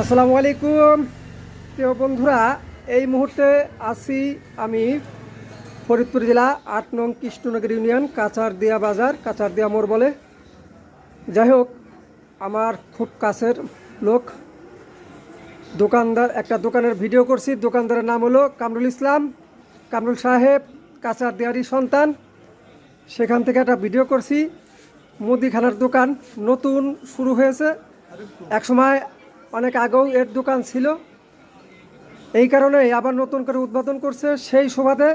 আসসালামু আলাইকুম। প্রিয় বন্ধুরা, এই মুহূর্তে আছি আমি ফরিদপুর জেলা আট নং কৃষ্ণনগর ইউনিয়ন কাছারদিয়া বাজার কাছারদিয়া মোড় বলে। যাই হোক, আমার খুব কাছের লোক, দোকানদার, একটা দোকানের ভিডিও করছি। দোকানদারের নাম হলো কামরুল ইসলাম। কামরুল সাহেব কাছারদিয়ারই সন্তান। সেখান থেকে একটা ভিডিও করছি। মুদিখানার দোকান নতুন শুরু হয়েছে। একসময় অনেক আগেও এর দোকান ছিল। এই কারণে আবার নতুন করে উদ্বোধন করছে। সেই সুবাদে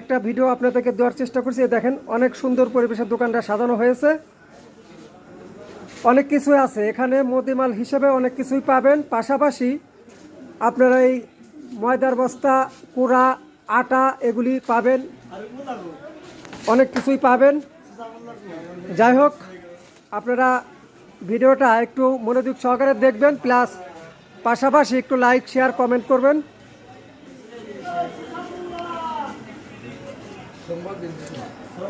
একটা ভিডিও আপনাদেরকে দেওয়ার চেষ্টা করছি। দেখেন, অনেক সুন্দর পরিবেশের দোকানটা সাজানো হয়েছে। অনেক কিছু আছে। এখানে মুদিমাল হিসেবে অনেক কিছুই পাবেন। পাশাপাশি আপনারা এই ময়দার বস্তা, কুড়া, আটা এগুলি পাবেন। অনেক কিছুই পাবেন। যাই হোক, আপনারা ভিডিওটা একটু মনোযোগ সহকারে দেখবেন প্লাস পাশাপাশি একটু লাইক শেয়ার কমেন্ট করবেন।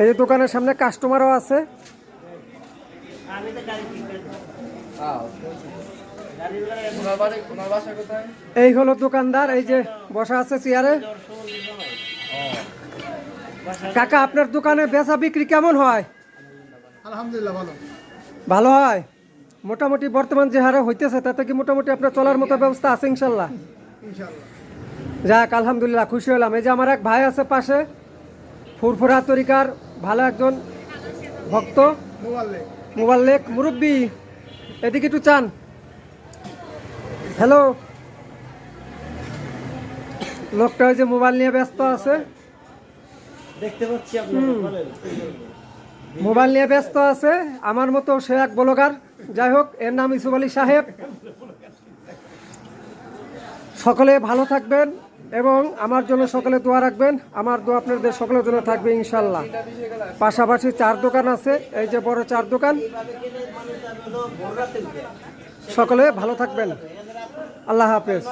এই যে দোকানের সামনে কাস্টমারও আছে। এই হলো দোকানদার এই যে বসা আছে চেয়ারে। কাকা আপনার দোকানে বেচা বিক্রি কেমন হয়? আলহামদুলিল্লাহ ভালো। ভালো হয়? মোটামুটি বর্তমান যে হারে হইতেছে তাতে কি মোটামুটি আপনার চলার মতো ব্যবস্থা আছে ইনশাল্লাহ? ইনশাআল্লাহ যাক আলহামদুলিল্লাহ খুশি হলাম। এই যে আমার এক ভাই আছে পাশে ফুরফুরা তরিকার ভালো একজন ভক্ত। মোবাইল লেক। মুরব্বী। এদিকে একটু চান। হ্যালো। লোকটা ওই যে মোবাইল নিয়ে ব্যস্ত আছে। দেখতে পাচ্ছি মোবাইল নিয়ে ব্যস্ত আছে। আমার মতো সে এক ব্লগার। যাই হোক এর নাম ইসুফ আলী সাহেব। সকলে ভালো থাকবেন এবং আমার জন্য সকলে দোয়া রাখবেন। আমার দোয়া আপনাদের সকলের জন্য থাকবে, ইনশাল্লাহ। পাশাপাশি চার দোকান আছে, এই যে বড় চার দোকান। সকলে ভালো থাকবেন। আল্লাহ হাফেজ।